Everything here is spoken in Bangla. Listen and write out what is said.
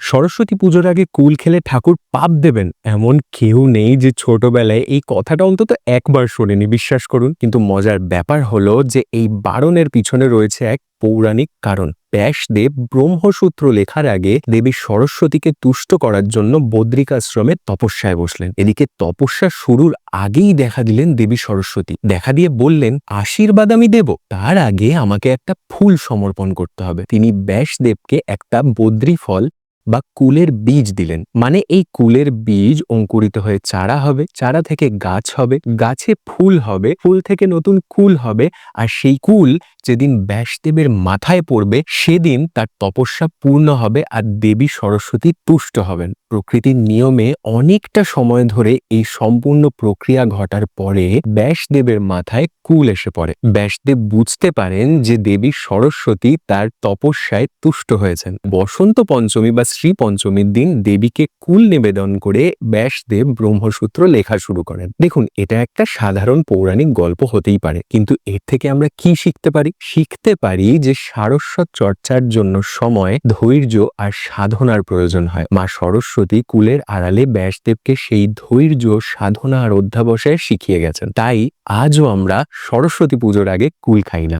সরস্বতী পুজোর আগে কুল খেলে ঠাকুর পাপ দেবেন। এমন কেউ নেই যে ছোটবেলায় এই কথাটা অন্তত একবার শোনেনি, বিশ্বাস করুন। কিন্তু মজার ব্যাপার হলো যে এই বারণের পিছনে রয়েছে এক পৌরাণিক কারণ। ব্যাসদেব ব্রহ্মসূত্র লেখার আগে দেবী সরস্বতীকে তুষ্ট করার জন্য বদ্রিকাশ্রমে তপস্যায় বসলেন। এদিকে তপস্যা শুরুর আগেই দেখা দিলেন দেবী সরস্বতী। দেখা দিয়ে বললেন, আশীর্বাদ আমি দেব। তার আগে আমাকে একটা ফুল সমর্পণ করতে হবে। তিনি ব্যাসদেবকে একটা বদ্রি ফল বা কুলের বীজ দিলেন। মানে এই কুলের বীজ অঙ্কুরিত হয়ে চারা হবে, চারা থেকে গাছ হবে, গাছে ফুল হবে, ফুল থেকে নতুন কুল হবে, আর সেই কুল যেদিন ব্যাসদেবের মাথায় পড়বে, সেদিন তার তপস্যা পূর্ণ হবে আর দেবী সরস্বতী তুষ্ট হবেন। প্রকৃতির নিয়মে অনেকটা সময় ধরে এই সম্পূর্ণ প্রক্রিয়া ঘটার পরে ব্যাসদেবের মাথায় কুল এসে পড়ে। ব্যাসদেব বুঝতে পারেন যে দেবী সরস্বতী তার তপস্যায় তুষ্ট হয়েছেন। বসন্ত পঞ্চমী বা শ্রী পঞ্চমীর দিন দেবীকে কুল নিবেদন করে ব্যাসদেব ব্রহ্মসূত্র লেখা শুরু করেন। দেখুন, এটা একটা সাধারণ পৌরাণিক গল্প হতেই পারে, কিন্তু এর থেকে আমরা কি শিখতে পারি? শিখতে পারি যে সারস্বত চর্চার জন্য সময়, ধৈর্য আর সাধনার প্রয়োজন হয়। মা সরস্বতী কুলের আড়ালে ব্যাসদেবকে সেই ধৈর্য, সাধনা আর অধ্যাবসায় শিখিয়ে গেছেন। তাই আজও আমরা সরস্বতী পুজোর আগে কুল খাই না।